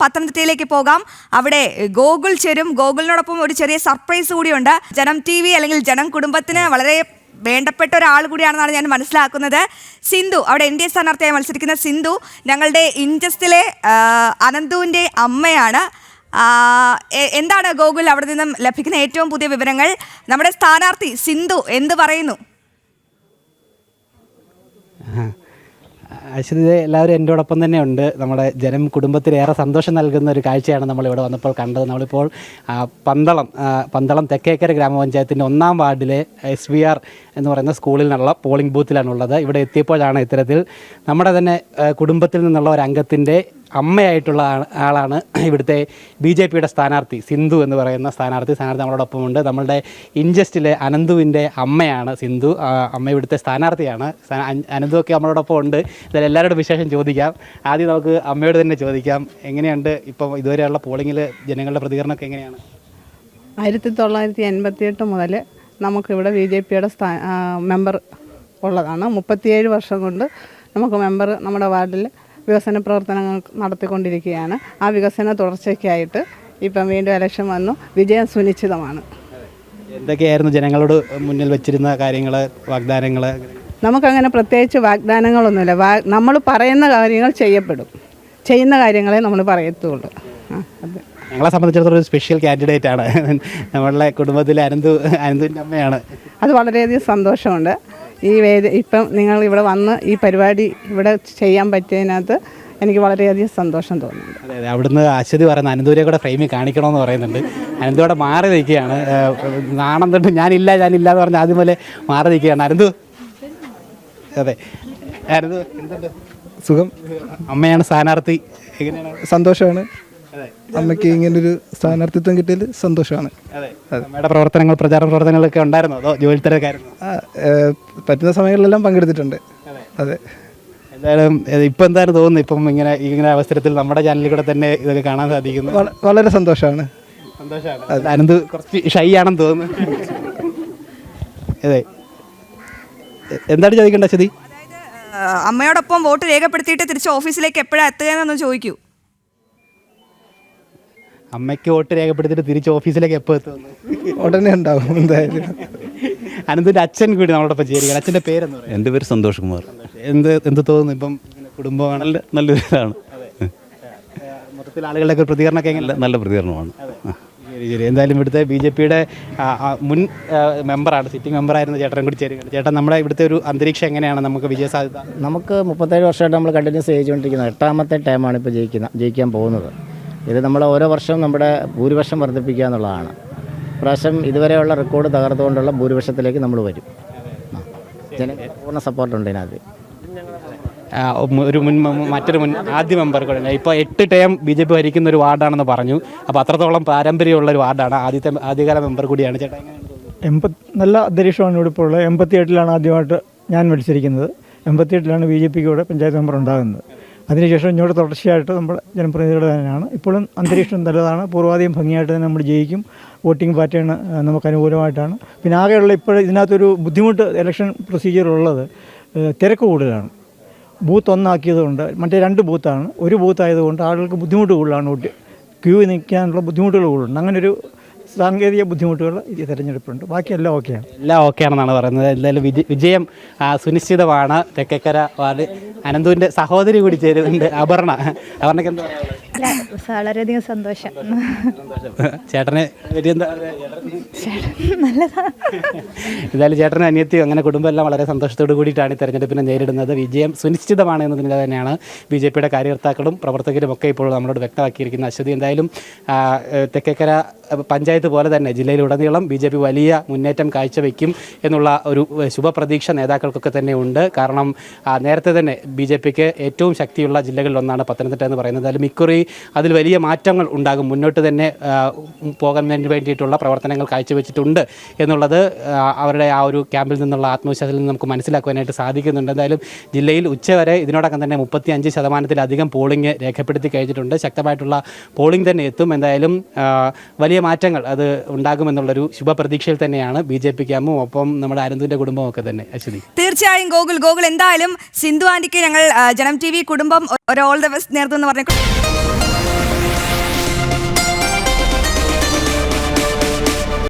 പത്തനംതിട്ടയിലേക്ക് പോകാം. അവിടെ ഗോകുൽ ചേരും. ഗോകുലിനോടൊപ്പം ഒരു ചെറിയ സർപ്രൈസ് കൂടിയുണ്ട്. ജനം ടി വി അല്ലെങ്കിൽ ജനം കുടുംബത്തിന് വളരെ വേണ്ടപ്പെട്ട ഒരാൾ കൂടിയാണെന്നാണ് ഞാൻ മനസ്സിലാക്കുന്നത്. സിന്ധു അവിടെ എൻ ഡി എ സ്ഥാനാർത്ഥിയായി മത്സരിക്കുന്ന സിന്ധു ഞങ്ങളുടെ ഇൻജസ്റ്റിലെ അനന്തുവിന്റെ അമ്മയാണ്. എന്താണ് ഗോകുൽ അവിടെ നിന്നും ലഭിക്കുന്ന ഏറ്റവും പുതിയ വിവരങ്ങൾ? നമ്മുടെ സ്ഥാനാർത്ഥി സിന്ധു എന്ത് പറയുന്നു? അശ്വതി എല്ലാവരും എന്റെ ഒപ്പം തന്നെ ഉണ്ട്. നമ്മുടെ ജനം കുടുംബത്തിൽ ഏറെ സന്തോഷം നൽകുന്ന ഒരു കാഴ്ചയാണ് നമ്മൾ ഇവിടെ വന്നപ്പോൾ കണ്ടത്. നമ്മളിപ്പോൾ പന്തളം പന്തളം തെക്കേക്കര ഗ്രാമപഞ്ചായത്തിന്റെ ഒന്നാം വാർഡിലെ എസ് വി ആർ എന്ന് പറയുന്ന സ്കൂളിൽ നിന്നുള്ള പോളിംഗ് ബൂത്തിലാണുള്ളത്. ഇവിടെ എത്തിയപ്പോഴാണ് ഇത്തരത്തിൽ നമ്മുടെ തന്നെ കുടുംബത്തിൽ നിന്നുള്ള ഒരു അംഗത്തിന്റെ അമ്മയായിട്ടുള്ള ആളാണ് ഇവിടുത്തെ ബി ജെ പിയുടെ സ്ഥാനാർത്ഥി സിന്ധു എന്ന് പറയുന്ന സ്ഥാനാർത്ഥി. സ്ഥാനാർത്ഥി നമ്മളോടൊപ്പമുണ്ട്. നമ്മളുടെ ഇൻജസ്റ്റിലെ അനന്തുവിന്റെ അമ്മയാണ് സിന്ധു. അമ്മ ഇവിടുത്തെ സ്ഥാനാർത്ഥിയാണ്. അനന്തുവൊക്കെ നമ്മളോടൊപ്പം ഉണ്ട് ഇതിൽ എല്ലാവരോടും വിശേഷം ചോദിക്കാം. ആദ്യം നമുക്ക് അമ്മയോട് തന്നെ ചോദിക്കാം. എങ്ങനെയുണ്ട് ഇപ്പം ഇതുവരെയുള്ള പോളിങ്ങിൽ ജനങ്ങളുടെ പ്രതികരണമൊക്കെ എങ്ങനെയാണ്? ആയിരത്തി തൊള്ളായിരത്തി എൺപത്തി എട്ട് മുതൽ നമുക്കിവിടെ ബി ജെ പിയുടെ സ്ഥാ മെമ്പർ ഉള്ളതാണ്. മുപ്പത്തിയേഴ് വർഷം കൊണ്ട് നമുക്ക് മെമ്പർ നമ്മുടെ വാർഡിൽ വികസന പ്രവർത്തനങ്ങൾ നടത്തിക്കൊണ്ടിരിക്കുകയാണ്. ആ വികസന തുടർച്ചയ്ക്കായിട്ട് ഇപ്പം വീണ്ടും ഇലക്ഷൻ വന്നു. വിജയം സുനിശ്ചിതമാണ്. എന്തൊക്കെയായിരുന്നു ജനങ്ങളോട് മുന്നിൽ വെച്ചിരുന്ന കാര്യങ്ങൾ വാഗ്ദാനങ്ങൾ? നമുക്കങ്ങനെ പ്രത്യേകിച്ച് വാഗ്ദാനങ്ങളൊന്നുമില്ല. വാ നമ്മൾ പറയുന്ന കാര്യങ്ങൾ ചെയ്യപ്പെടും. ചെയ്യുന്ന കാര്യങ്ങളെ നമ്മൾ പറയത്തുള്ളൂ. ആ അതെ. ഞങ്ങളെ സംബന്ധിച്ചിടത്തോളം ഒരു സ്പെഷ്യൽ കാൻഡിഡേറ്റ് ആണ്. നമ്മളുടെ കുടുംബത്തിലെ അനന്തു അനന്തുവിന്റെ അമ്മയാണ്. അത് വളരെയധികം സന്തോഷമുണ്ട്. ഈ വേദി ഇപ്പം നിങ്ങൾ ഇവിടെ വന്ന് ഈ പരിപാടി ഇവിടെ ചെയ്യാൻ പറ്റിയതിനകത്ത് എനിക്ക് വളരെയധികം സന്തോഷം തോന്നുന്നു അതെ അതെ. അവിടുന്ന് അശ്വതി പറയുന്ന അനന്തൂരെ കൂടെ ഫ്രെയിമിൽ കാണിക്കണമെന്ന് പറയുന്നുണ്ട്. അനന്തൂടെ മാറി നിൽക്കുകയാണ്. നാണം തൊട്ട് ഞാനില്ല ഞാനില്ല എന്ന് പറഞ്ഞ് ആദ്യം പോലെ മാറി നിൽക്കുകയാണ്. അനന്തു? അതെ. അനന്തു എന്തുണ്ട്? സുഖം? അമ്മയാണ് സ്ഥാനാർത്ഥി. എങ്ങനെയാണ്? സന്തോഷമാണ്. അമ്മയ്ക്ക് ഒരു സ്ഥാനാർത്ഥിത്വം കിട്ടിയതിൽ സന്തോഷമാണ്. അമ്മയുടെ പ്രവർത്തനങ്ങൾ പ്രചാരണ പ്രവർത്തനങ്ങളൊക്കെ ഉണ്ടായിരുന്നോ? അതോ ജോലി തിരക്കായിരുന്നു? പറ്റുന്ന സമയങ്ങളിലെല്ലാം പങ്കെടുത്തിട്ടുണ്ട്. അതെ. എന്തായാലും ഇപ്പം എന്തായാലും തോന്നുന്നു ഇപ്പം ഇങ്ങനെ ഇങ്ങനെ അവസരത്തിൽ നമ്മുടെ ചാനലിൽ കൂടെ തന്നെ ഇതൊക്കെ കാണാൻ സാധിക്കുന്നു. വളരെ സന്തോഷമാണ്. സന്തോഷമാണ്. അനന്ത് കുറച്ച് ഷൈ ആണെന്ന് തോന്നുന്നു. അതെ. എന്താണ് ചോദിക്കേണ്ട അശ്വതി? ആ, അമ്മയോടൊപ്പം വോട്ട് രേഖപ്പെടുത്തിയിട്ട് തിരിച്ച് ഓഫീസിലേക്ക് എപ്പോഴാണ് എത്തുക എന്നൊന്ന് ചോദിക്കൂ. അമ്മയ്ക്ക് വോട്ട് രേഖപ്പെടുത്തിയിട്ട് തിരിച്ച് ഓഫീസിലേക്ക് എപ്പോൾ എത്തുന്നു ഉടനെ ഉണ്ടാവും എന്തായാലും. അനന്തിന്റെ അച്ഛൻ കൂടി നമ്മളോടൊപ്പം ചേരുകയാണ്. അച്ഛന്റെ പേരെന്ന് പറയാം? എന്റെ പേര് സന്തോഷ് കുമാർ. എന്ത് എന്ത് തോന്നുന്നു? ഇപ്പം കുടുംബമാണ്. നല്ല നല്ലൊരു ഇതാണ് മൊത്തത്തിൽ ആളുകളുടെ ഒക്കെ പ്രതികരണമൊക്കെ എങ്ങനെ നല്ല പ്രതികരണമാണ്. ശരി ശരി. എന്തായാലും ഇവിടുത്തെ ബി ജെ പിയുടെ മുൻ മെമ്പറാണ് സിറ്റിംഗ് മെമ്പറായിരുന്ന ചേട്ടൻ കൂടി ചേരുകയാണ്. ചേട്ടൻ നമ്മുടെ ഇവിടുത്തെ ഒരു അന്തരീക്ഷം എങ്ങനെയാണ്? നമുക്ക് വിജയ സാധ്യത നമുക്ക് മുപ്പത്തേഴ് വർഷമായിട്ട് നമ്മൾ കണ്ടിന്യൂസ് ചെയ്തുകൊണ്ടിരിക്കുന്നത്. എട്ടാമത്തെ ടൈമാണ് ഇപ്പോൾ ജയിക്കുന്ന ജയിക്കാൻ പോകുന്നത്. ഇത് നമ്മൾ ഓരോ വർഷവും നമ്മുടെ ഭൂരിപക്ഷം വർദ്ധിപ്പിക്കുക എന്നുള്ളതാണ് പ്രാവശ്യം ഇതുവരെയുള്ള റെക്കോർഡ് തകർത്തുകൊണ്ടുള്ള ഭൂരിപക്ഷത്തിലേക്ക് നമ്മൾ വരും. ജന പൂർണ സപ്പോർട്ടുണ്ട് ഇതിനകത്ത്. ആ, ഒരു മുൻ മറ്റൊരു മുൻ ആദ്യ മെമ്പർ കൂടെ ഇപ്പോൾ എട്ട് ടൈം ബി ജെ പി ഭരിക്കുന്ന ഒരു വാർഡാണെന്ന് പറഞ്ഞു. അപ്പോൾ അത്രത്തോളം പാരമ്പര്യമുള്ള ഒരു വാർഡാണ്. ആദ്യത്തെ ആദ്യകാല മെമ്പർ കൂടിയാണ് ചേട്ടാ? എൺപത് നല്ല അന്തരീക്ഷമാണ് ഇവിടെ ഇപ്പോൾ ഉള്ളത്. എൺപത്തി എട്ടിലാണ് ആദ്യമായിട്ട് ഞാൻ മത്സരിക്കുന്നത്. എൺപത്തി എട്ടിലാണ് ബി ജെ പിക്ക് ഇവിടെ പഞ്ചായത്ത് മെമ്പർ ഉണ്ടാകുന്നത്. അതിനുശേഷം ഇങ്ങോട്ട് തുടർച്ചയായിട്ട് നമ്മുടെ ജനപ്രതിനിധികൾ തന്നെയാണ് ഇപ്പോഴും അന്തരീക്ഷം നല്ലതാണ്. പൂർവാധികം ഭംഗിയായിട്ട് തന്നെ നമ്മൾ ജയിക്കും. വോട്ടിംഗ് പാറ്റേൺ നമുക്ക് അനുകൂലമായിട്ടാണ്. പിന്നെ ആകെയുള്ള ഇപ്പോൾ ഇതിനകത്തൊരു ബുദ്ധിമുട്ട് ഇലക്ഷൻ പ്രൊസീജിയർ ഉള്ളത് തിരക്ക് കൂടുതലാണ്. ബൂത്ത് ഒന്നാക്കിയതുകൊണ്ട് മറ്റേ രണ്ട് ബൂത്താണ്. ഒരു ബൂത്ത് ആയതുകൊണ്ട് ആളുകൾക്ക് ബുദ്ധിമുട്ട് കൂടുതലാണ് ക്യൂ നിൽക്കാനുള്ള ബുദ്ധിമുട്ടുകൾ കൂടുതലുണ്ട്. അങ്ങനെ ഒരു സാങ്കേതിക ബുദ്ധിമുട്ടുകൾ ഈ തെരഞ്ഞെടുപ്പുണ്ട് ബാക്കിയെല്ലാം ഓക്കെയാണ് എല്ലാം ഓക്കെ ആണെന്നാണ് പറയുന്നത്. എന്തായാലും വിജ വിജയം സുനിശ്ചിതമാണ്. തെക്കേക്കര വാർഡ് അനന്തുവിന്റെ സഹോദരി കൂടി ചേരുന്നുണ്ട് അപർണ. അപർണയ്ക്ക് എന്താ? വളരെയധികം സന്തോഷം. ചേട്ടനെ എന്തായാലും ചേട്ടനെ അനിയത്തിയും അങ്ങനെ കുടുംബം എല്ലാം വളരെ സന്തോഷത്തോടു കൂടിയിട്ടാണ് ഈ തെരഞ്ഞെടുപ്പിനെ നേരിടുന്നത്. വിജയം സുനിശ്ചിതമാണ് എന്നതിന് തന്നെയാണ് ബി ജെ പിയുടെ കാര്യകർത്താക്കളും പ്രവർത്തകരും ഒക്കെ ഇപ്പോൾ നമ്മളോട് വ്യക്തമാക്കിയിരിക്കുന്ന അശ്വതി എന്തായാലും തെക്കേക്കര പഞ്ചായത്ത് പോലെ തന്നെ ജില്ലയിലുടനീളം ബി ജെ പി വലിയ മുന്നേറ്റം കാഴ്ചവെക്കും എന്നുള്ള ഒരു ശുഭപ്രതീക്ഷ നേതാക്കൾക്കൊക്കെ തന്നെ ഉണ്ട്. കാരണം നേരത്തെ തന്നെ ബി ജെ പിക്ക് ഏറ്റവും ശക്തിയുള്ള ജില്ലകളിലൊന്നാണ് പത്തനംതിട്ട എന്ന് പറയുന്നത്. അതിൽ മിക്കുറി അതിൽ വലിയ മാറ്റങ്ങൾ ഉണ്ടാകും. മുന്നോട്ട് തന്നെ പോകുന്നതിന് വേണ്ടിയിട്ടുള്ള പ്രവർത്തനങ്ങൾ കാഴ്ചവെച്ചിട്ടുണ്ട് എന്നുള്ളത് അവരുടെ ആ ഒരു ക്യാമ്പിൽ നിന്നുള്ള ആത്മവിശ്വാസത്തിൽ നിന്ന് നമുക്ക് മനസ്സിലാക്കുവാനായിട്ട് സാധിക്കുന്നുണ്ട്. എന്തായാലും ജില്ലയിൽ ഉച്ചവരെ ഇതിനോടകം തന്നെ മുപ്പത്തി അഞ്ച് ശതമാനത്തിലധികം പോളിംഗ് രേഖപ്പെടുത്തി കഴിഞ്ഞിട്ടുണ്ട്. ശക്തമായിട്ടുള്ള പോളിംഗ് തന്നെ എത്തും. എന്തായാലും വലിയ മാറ്റങ്ങൾ അത് ഉണ്ടാകുമെന്നുള്ളൊരു ശുഭപ്രതീക്ഷയിൽ തന്നെയാണ് ബി ജെ പി ക്യാമ്പും ഒപ്പം നമ്മുടെ അനന്തുവിന്റെ കുടുംബവും ഒക്കെ തന്നെ. അശ്വതി. തീർച്ചയായും ഗോകുൽ ഗോകുൽ എന്തായാലും സിന്ധു ആൻഡിക്ക് ഞങ്ങൾ ജനം ടി വി കുടുംബം ഒരു ഓൾ ദ ബെസ്റ്റ് നേർത്തു എന്ന് പറഞ്ഞു